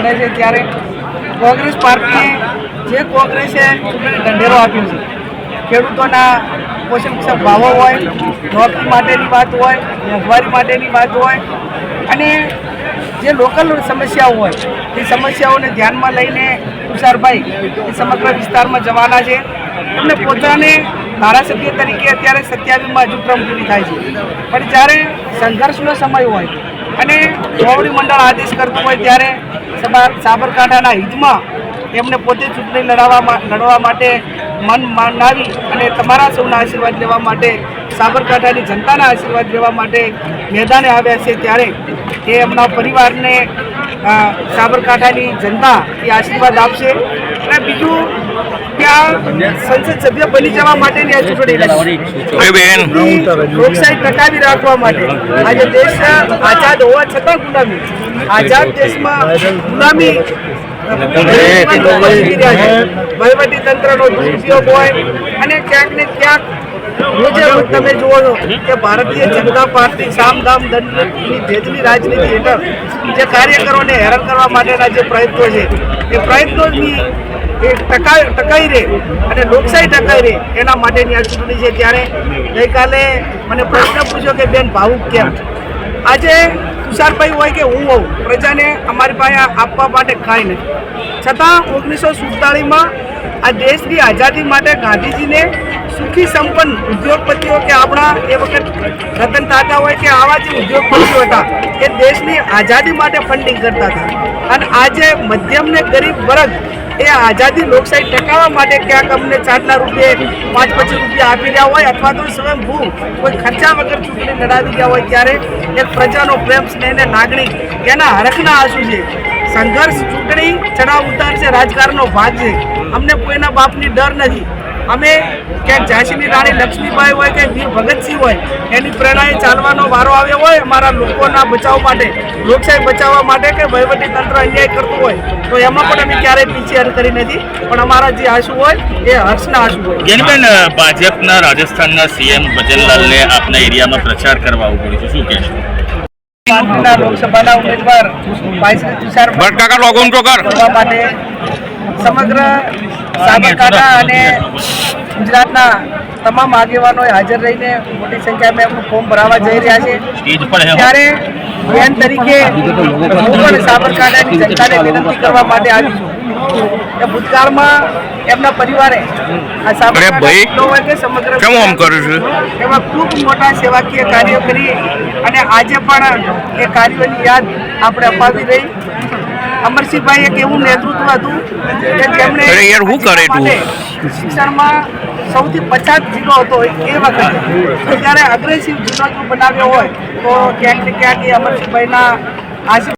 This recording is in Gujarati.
લડે છે ત્યારે કોંગ્રેસ પાર્ટીએ જે કોંગ્રેસે ચૂંટણી ઢંઢેરો આપ્યો છે, ખેડૂતોના પોષણક્ષમ ભાવો હોય, નોકરી માટેની વાત હોય, મોંઘવારી માટેની વાત હોય અને જે લોકલ સમસ્યાઓ હોય, એ સમસ્યાઓને ધ્યાનમાં લઈને તુષારભાઈ એ સમગ્ર વિસ્તારમાં જવાના છે. એમને પોતાને ધારાસભ્ય તરીકે અત્યારે સત્યાવીસમાં હજુ ક્રમ પૂરી થાય છે. પણ જ્યારે સંઘર્ષનો સમય હોય અને ચોવડી મંડળ આદેશ કરતું હોય ત્યારે સાબરકાંઠાના હિતમાં એમને પોતે ચૂંટણી લડાવવા લડવા માટે મન માનાવી અને તમારા સૌના આશીર્વાદ લેવા માટે, સાબરકાંઠાની જનતાના આશીર્વાદ લેવા માટે મેદાને આવ્યા છે ત્યારે એ એમના પરિવારને સાબરકાંઠાની જનતા એ આશીર્વાદ આપશે. અને બીજું સંસદ સભ્ય બની જવા માટેની આ ચૂંટણી લડશે એ બેન. લોકશાહી ટકાવી રાખવા માટે આજે દેશ આઝાદ હોવા છતાં ગુલામી. આઝાદ દેશમાં ગુલામી. વહીવટી તંત્રનો દુરુપયોગ હોય અને ક્યાંક ને ક્યાંક તમે જુઓ છો કે ભારતીય જનતા પાર્ટી સામધામ દંડની ભેજની રાજનીતિ હેઠળ જે કાર્યકરોને હેરાન કરવા માટેના જે પ્રયત્નો છે એ પ્રયત્નોની એ ટકાઈ ટકાઈ રહે અને લોકશાહી ટકાઈ રહે એના માટેની આ ચૂંટણી છે. ત્યારે ગઈકાલે મને પ્રશ્ન પૂછ્યો કે, બેન, ભાવુક કેમ? આજે તુષારભાઈ હોય કે હું હોઉં, પ્રજાને અમારી પાસે આપવા માટે કાંઈ નથી. છતાં ઓગણીસો સુડતાળીસમાં આ દેશની આઝાદી માટે ગાંધીજીને સુખી સંપન્ન ઉદ્યોગપતિઓ કે આપણા એ વખત રતન તાતા હોય કે આવા જે ઉદ્યોગપતિઓ હતા, એ દેશની આઝાદી માટે ફંડિંગ કરતા હતા. અને આજે મધ્યમ ને ગરીબ વર્ગ એ આઝાદી લોકશાહી ટકાવવા માટે ક્યાંક અમને ચાટલા રૂપિયે, પાંચ પચીસ રૂપિયા આપી રહ્યા હોય અથવા તો સ્વયંભૂ કોઈ ખર્ચા વગર ચૂંટણી લડાવી ગયા હોય ત્યારે એક પ્રજાનો પ્રેમ સ્નેહને લાગણી એના હરખના આંસુ છે. સંઘર્ષ, ચૂંટણી ચડાવ ઉતાર છે રાજકારણનો ભાગ છે. અમને કોઈના બાપની ડર નથી. અમે ક્યાંક ઝાંસીની રાણી લક્ષ્મીબાઈ હોય કે વીર ભગતસિંહ હોય એની પ્રેરણાએ ચાલવાનો વારો આવ્યો હોય અમારા લોકોના બચાવ માટે લોકશાહી બચાવવા માટે કે તંત્ર અન્યાય કરતું હોય તો એમાં પણ અમે ક્યારેય પીછેહર કરી નથી. પણ અમારા જે આંસુ હોય એ હર્ષના આંસુ હોય. જેનબેન ભાજપના રાજસ્થાનના સીએમ ભજનલાલને આપના એરિયામાં પ્રચાર કરવા ઊભો છે. શું કહેશો લોકસભાના ઉમેદવાર તુષાર માટે સમગ્ર સાબરકાંઠા અને ગુજરાતના તમામ આગેવાનોએ હાજર રહીને મોટી સંખ્યામાં એમનું ફોર્મ ભરાવા જઈ રહ્યા છે. ત્યારે બેન તરીકે હું પણ સાબરકાંઠાની જનતાને વિનંતી કરવા માટે આવી છું કે ભૂતકાળમાં એમના પરિવારે આ સાબરકાંઠા કે સમગ્ર કેમ આમ કર્યું છે? એમાં ખૂબ મોટા સેવાકીય કાર્યો કરી અને આજે પણ એ કાર્યોની યાદ આપણે અપાવી રહી. અમરસિંહભાઈ એક એવું નેતૃત્વ હતું કે જેમણે યાર, કરે શિક્ષણમાં સૌથી પછાત જિલ્લો હતો એ વખતે. ત્યારે અગ્રેસિવ જિલ્લો જો બનાવ્યો હોય, તો ક્યાંક ને ક્યાંક એ અમરસિંહભાઈના આશીર્વાદ